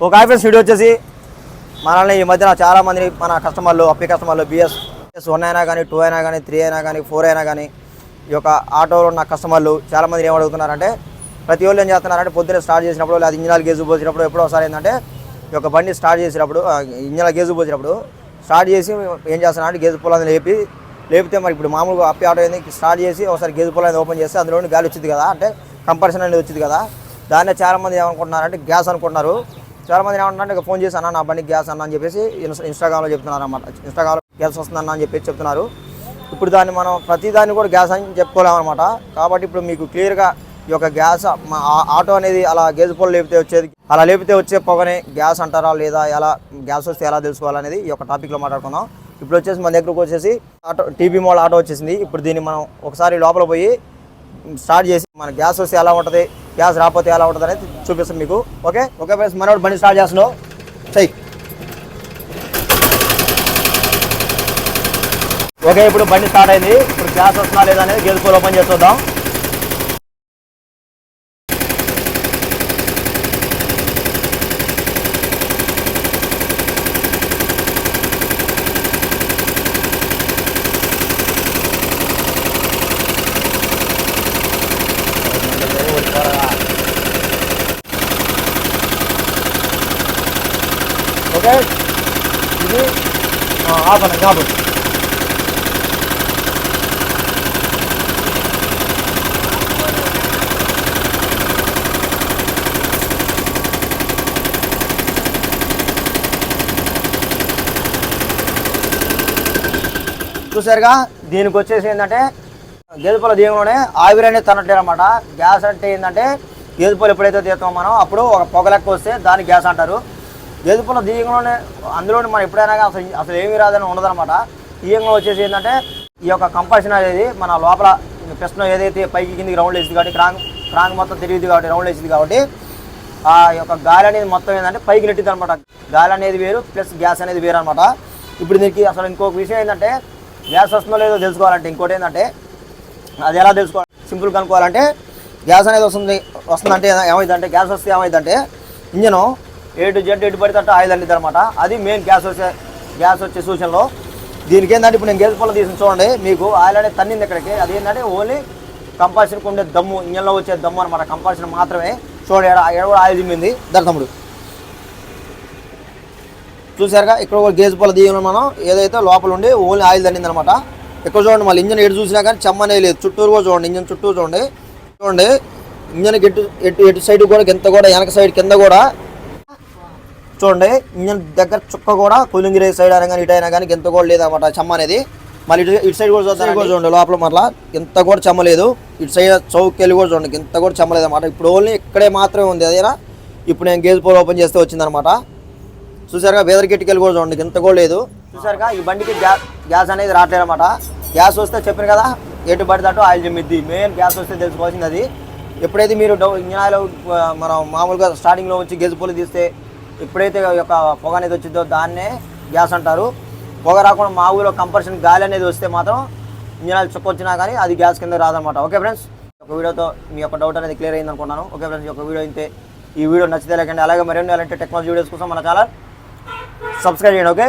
ఒక office video వచ్చేసి మనల్ని ఈ మధ్యన చాలామంది మన కస్టమర్లు అప్పి కస్టమర్లు బిఎస్ బిఎస్ వన్ అయినా కానీ టూ అయినా కానీ త్రీ అయినా కానీ ఫోర్ అయినా కానీ ఈ యొక్క ఆటోలో ఉన్న కస్టమర్లు చాలామంది ఏం అడుగుతున్నారంటే ప్రతి వాళ్ళు ఏం చేస్తున్నారంటే పొద్దున్నే స్టార్ట్ చేసినప్పుడు లేదా ఇంజనాల గేజు పోసినప్పుడు ఎప్పుడో ఒకసారి ఏంటంటే ఈ యొక్క బండి స్టార్ట్ చేసినప్పుడు ఇంజనాల గేజు పోసినప్పుడు స్టార్ట్ చేసి ఏం చేస్తున్నారంటే గేజు పొలాన్ని లేపి లేపితే మరి ఇప్పుడు మామూలుగా అప్పి ఆటో ఏంది స్టార్ట్ చేసి ఒకసారి గేదె పొలం ఓపెన్ చేస్తే అందులో గాలి వచ్చింది కదా అంటే కంపల్సరీ అనేది వచ్చింది కదా దాన్నే చాలా మంది ఏమనుకుంటున్నారంటే గ్యాస్ అనుకుంటున్నారు. చాలామంది ఏమంటారంటే ఫోన్ చేసి అన్న నా బండి గ్యాస్ అన్న అని చెప్పేసి ఇన్స్టాగ్రామ్లో చెప్తున్నారు అన్నమాట ఇన్స్టాగ్రామ్లో గ్యాస్ వస్తుందన్న అని చెప్పేసి చెప్తున్నారు. ఇప్పుడు దాన్ని మనం ప్రతి దాన్ని కూడా గ్యాస్ అని చెప్పుకోలేమన్నమాట. కాబట్టి ఇప్పుడు మీకు క్లియర్గా ఈ యొక్క గ్యాస్ మా ఆ- ఆటో అనేది అలా గేజ్ పొలం లేపితే వచ్చేది అలా లేపితే వచ్చే పొగనే గ్యాస్ అంటారా లేదా ఎలా గ్యాస్ వస్తే ఎలా తెలుసుకోవాలనేది ఈ యొక్క టాపిక్లో మాట్లాడుకుందాం. ఇప్పుడు వచ్చేసి మన దగ్గరకు వచ్చేసి ఆటో టీవీ మోడల్ ఆటో వచ్చేసింది. ఇప్పుడు దీన్ని మనం ఒకసారి లోపల పోయి స్టార్ట్ చేసి మన గ్యాస్ వస్తే ఎలా ఉంటుంది గ్యాస్ రాకపోతే ఎలా ఉంటుంది అనేది చూపిస్తాం మీకు. ఓకే? ఓకే ఫ్రెండ్స్ మనోడు బండి స్టార్ట్ చేస్తున్నావు చెయ్యి ఓకే ఇప్పుడు బండి స్టార్ట్ అయింది. ఇప్పుడు గ్యాస్ వస్తున్నా లేదా అనేది గేదె ఓపెన్ చేసి ఓకే ఇది ఆఫ్ అన్న చూసారుగా దీనికి వచ్చేసి ఏంటంటే గేదెపాల దీయంలోనే ఆవిరి అనేది తనట్లేదు అనమాట గ్యాస్ అంటే ఏంటంటే గేదెపాలు ఎప్పుడైతే తీస్తామో మనం అప్పుడు ఒక పొగ లెక్క వస్తే దాన్ని గ్యాస్ అంటారు. గేదెపాల దీయంలోనే అందులోనే మనం ఎప్పుడైనా కానీ అసలు అసలు ఏమీ రాదని ఉండదనమాట దీయంలో వచ్చేసి ఏంటంటే ఈ యొక్క కంపల్షన్ అనేది మన లోపల ప్రశ్న ఏదైతే పైకి కిందికి రౌండ్ వేసింది కాబట్టి క్రాంగ్ క్రాంగ్ మొత్తం తిరిగింది కాబట్టి రౌండ్ వేసింది కాబట్టి ఆ యొక్క గాలి అనేది మొత్తం ఏంటంటే పైకి నెట్టింది అనమాట గాలి అనేది వేరు ప్లస్ గ్యాస్ అనేది వేరు అనమాట ఇప్పుడు దీనికి అసలు ఇంకొక విషయం ఏంటంటే గ్యాస్ వస్తుందో లేదో తెలుసుకోవాలంటే ఇంకోటి ఏంటంటే అది ఎలా తెలుసుకోవాలి? సింపుల్ కనుక్కోవాలంటే గ్యాస్ అనేది వస్తుంది వస్తుందంటే ఏమైందంటే గ్యాస్ వస్తే ఏమైందంటే ఇంజను ఏ టు జెడ్ ఎటు పడితే అట్టు ఆయిల్ అండిద్ది అనమాట. అది మెయిన్ గ్యాస్ వచ్చే గ్యాస్ వచ్చే సూచనలో దీనికి ఏంటంటే ఇప్పుడు నేను గ్యాస్ పొలం తీసిన చూడండి మీకు ఆయిల్ అనేది తన్నింది ఇక్కడికి. అది ఏంటంటే ఓన్లీ కంపల్సరీకి ఉండే దమ్ము ఇంజన్లో వచ్చే దమ్ము అనమాట. కంపల్సరీ మాత్రమే. చూడండి ఎడ కూడా ఆయిల్ దిమ్మింది దర్తముడు చూసారుగా ఇక్కడ గేజ్ పొల దిగిన మనం. ఏదైతే లోపల ఉండి ఓన్లీ ఆయిల్ దండింది అనమాట. ఇక్కడ చూడండి మళ్ళీ ఇంజన్ ఎటు చూసినా కానీ చెమ్మనే లేదు. చుట్టూరు కూడా చూడండి ఇంజన్ చుట్టూ చూడండి. చూడండి ఇంజన్ ఎటు ఎటు ఎటు సైడ్ కూడా కింద కూడా వెనక సైడ్ కింద కూడా చూడండి ఇంజన్ దగ్గర చుక్క కూడా కులింగిరే సైడ్ అయినా కానీ ఇటు అయినా కానీ ఇంత కూడా లేదన్నమాట చెమ్మ అనేది. మళ్ళీ ఇటు ఇటు సైడ్ కూడా చూద్దాం కూడా చూడండి లోపల మరలా. ఇంత కూడా చెమ్మ లేదు. ఇటు సైడ్ చౌకెళ్ళి కూడా చూడండి ఇంత కూడా చెమ్మ లేదన్నమాట. ఇప్పుడు ఓన్లీ ఇక్కడే మాత్రమే ఉంది అదేనా? ఇప్పుడు నేను గేజ్ పోల్ ఓపెన్ చేస్తే వచ్చిందనమాట చూసారుగా వేదర్ గిట్టుకెళ్ళి కూడా చూడండి ఇంత కూడా లేదు. చూసారుగా ఈ బండికి గ్యాస్ గ్యాస్ అనేది రావట్లేదు అనమాట గ్యాస్ వస్తే చెప్పాను కదా ఎటు పడితే అటు ఆయిల్ జమ్మిద్ది మెయిన్ గ్యాస్ వస్తే తెలుసుకోవాల్సింది అది. ఎప్పుడైతే మీరు డౌ ఇంజన్ ఆయిల్ మనం మామూలుగా స్టార్టింగ్లో వచ్చి గెజు పొలి తీస్తే ఎప్పుడైతే ఈ యొక్క పొగ అనేది వచ్చిందో దాన్నే గ్యాస్ అంటారు. పొగ రాకుండా మా ఊరిలో కంపల్సరీ గాలి అనేది వస్తే మాత్రం ఇంజనాలు చుక్కొచ్చినా కానీ అది గ్యాస్ కింద రాదనమాట ఓకే ఫ్రెండ్స్? ఒక వీడియోతో మీ యొక్క డౌట్ అనేది క్లియర్ అయింది అనుకున్నాను ఓకే ఫ్రెండ్స్ ఈ యొక్క వీడియో అయితే ఈ వీడియో నచ్చితే లేకండి అలాగే మరిన్ని అలాంటి టెక్నాలజీ వీడియోస్ కోసం మన ఛానల్ సబ్స్క్రైబ్ చేయండి ఓకే?